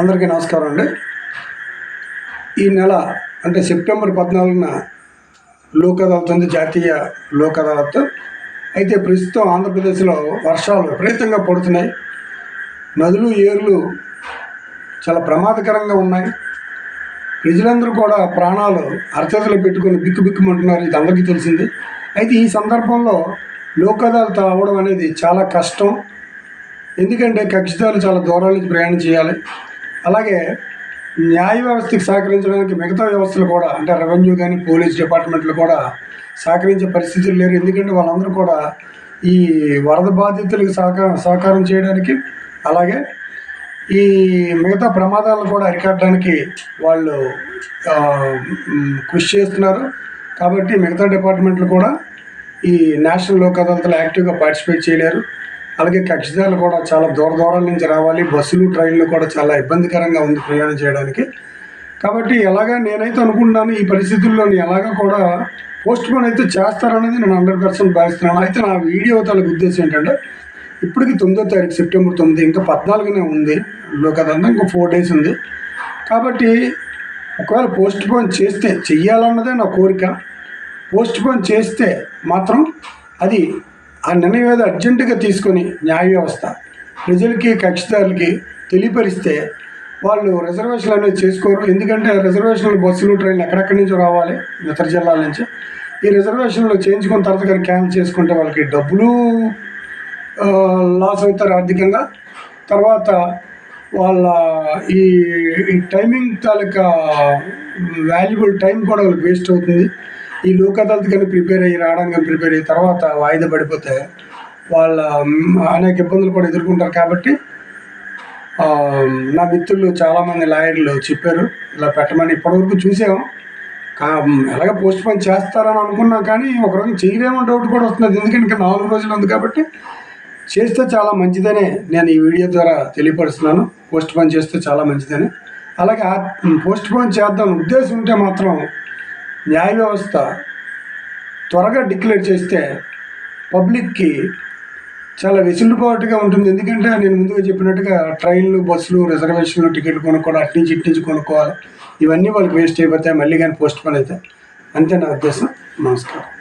అందరికీ నమస్కారం అండి. ఈ నెల అంటే సెప్టెంబర్ పద్నాలుగున లోక్ అదాలత్ ఉంది జాతీయ లోక్ అదాలత్ అయితే ప్రస్తుతం ఆంధ్రప్రదేశ్లో వర్షాలు విపరీతంగా పడుతున్నాయి. నదులు ఏర్లు చాలా ప్రమాదకరంగా ఉన్నాయి. ప్రజలందరూ కూడా ప్రాణాలు అరచేతులు పెట్టుకొని బిక్కుబిక్కుమంటున్నారు ఇది అందరికీ తెలిసింది. అయితే ఈ సందర్భంలో లోక్ అదాలత్ అవ్వడం అనేది చాలా కష్టం. ఎందుకంటే కక్షితాలు చాలా దూరాల నుంచి ప్రయాణం చేయాలి. అలాగే న్యాయ వ్యవస్థకి సహకరించడానికి మిగతా వ్యవస్థలు కూడా అంటే రెవెన్యూ కానీ పోలీస్ డిపార్ట్మెంట్లు కూడా సహకరించే పరిస్థితులు లేరు. ఎందుకంటే వాళ్ళందరూ కూడా ఈ వరద బాధితులకు సహకారం సహకారం చేయడానికి అలాగే ఈ మిగతా ప్రమాదాలను కూడా అరికట్టడానికి వాళ్ళు కృషి చేస్తున్నారు. కాబట్టి మిగతా డిపార్ట్మెంట్లు కూడా ఈ నేషనల్ లోక్ అదాలతలో యాక్టివ్గా పార్టిసిపేట్ చేయలేరు. అలాగే కక్షిదారులు కూడా చాలా దూర దూరాల నుంచి రావాలి బస్సులు ట్రైన్లు కూడా చాలా ఇబ్బందికరంగా ఉంది ప్రయాణం చేయడానికి. కాబట్టి ఎలాగా నేనైతే అనుకుంటున్నాను ఈ పరిస్థితుల్లో ఎలాగా కూడా పోస్ట్ పోన్ అయితే చేస్తారనేది నేను హండ్రెడ్ పర్సెంట్ భావిస్తున్నాను. అయితే నా వీడియో తాలకు ఉద్దేశం ఏంటంటే ఇప్పటికి తొమ్మిదో తారీఖు సెప్టెంబర్ తొమ్మిది ఇంకా పద్నాలుగునే ఉంది. కదంతా ఇంకో ఫోర్ డేస్ ఉంది. కాబట్టి ఒకవేళ పోస్ట్ పోన్ చేస్తే చెయ్యాలన్నదే నా కోరిక. పోస్ట్ పోన్ చేస్తే మాత్రం అది ఆ నిర్ణయం ఏదో అర్జెంటుగా తీసుకొని న్యాయ వ్యవస్థ ప్రజలకి కక్షిదారులకి తెలియపరిస్తే వాళ్ళు రిజర్వేషన్లు అనేది చేసుకోరు. ఎందుకంటే రిజర్వేషన్లు బస్సులు ట్రైన్లు ఎక్కడెక్కడి నుంచి రావాలి ఇతర జిల్లాల నుంచి. ఈ రిజర్వేషన్లు చేయించుకున్న తర్వాత కానీ క్యాన్సిల్ చేసుకుంటే వాళ్ళకి డబ్బులు లాస్ అవుతారు ఆర్థికంగా. తర్వాత వాళ్ళ ఈ ఈ టైమింగ్ తాలూకా వాల్యుబుల్ టైం కూడా వాళ్ళకి వేస్ట్ అవుతుంది. ఈ లోక్ అదాలత్ కానీ ప్రిపేర్ అయ్యి రావడానికి కానీ ప్రిపేర్ అయిన తర్వాత వాయిదా పడిపోతే వాళ్ళ అనేక ఇబ్బందులు కూడా ఎదుర్కొంటారు కాబట్టి నా మిత్రులు చాలామంది లాయర్లు చెప్పారు ఇలా పెట్టమని ఇప్పటివరకు చూసాము కా ఎలాగ పోస్ట్ పోన్ చేస్తారని అనుకున్నాం కానీ ఒక రోజు చేయలేమో డౌట్ కూడా వస్తుంది ఎందుకంటే ఇంకా నాలుగు రోజులు ఉంది కాబట్టి చేస్తే చాలా మంచిదనే నేను ఈ వీడియో ద్వారా తెలియపరుస్తున్నాను. పోస్ట్ పోన్ చేస్తే చాలా మంచిదని. అలాగే పోస్ట్ పోన్ చేద్దాం ఉద్దేశం ఉంటే మాత్రం న్యాయ వ్యవస్థ త్వరగా డిక్లేర్ చేస్తే పబ్లిక్కి చాలా వెసులుబాటుగా ఉంటుంది. ఎందుకంటే నేను ముందుగా చెప్పినట్టుగా ట్రైన్లు బస్సులు రిజర్వేషన్లు టికెట్లు కొనుక్కోవడం అటు నుంచి ఇటు నుంచి కొనుక్కోవాలి. ఇవన్నీ వాళ్ళకి వేస్ట్ అయిపోతాయి మళ్ళీ కానీ పోస్ట్ పోన్ అయితే అంతే నా ఉద్దేశం. నమస్కారం.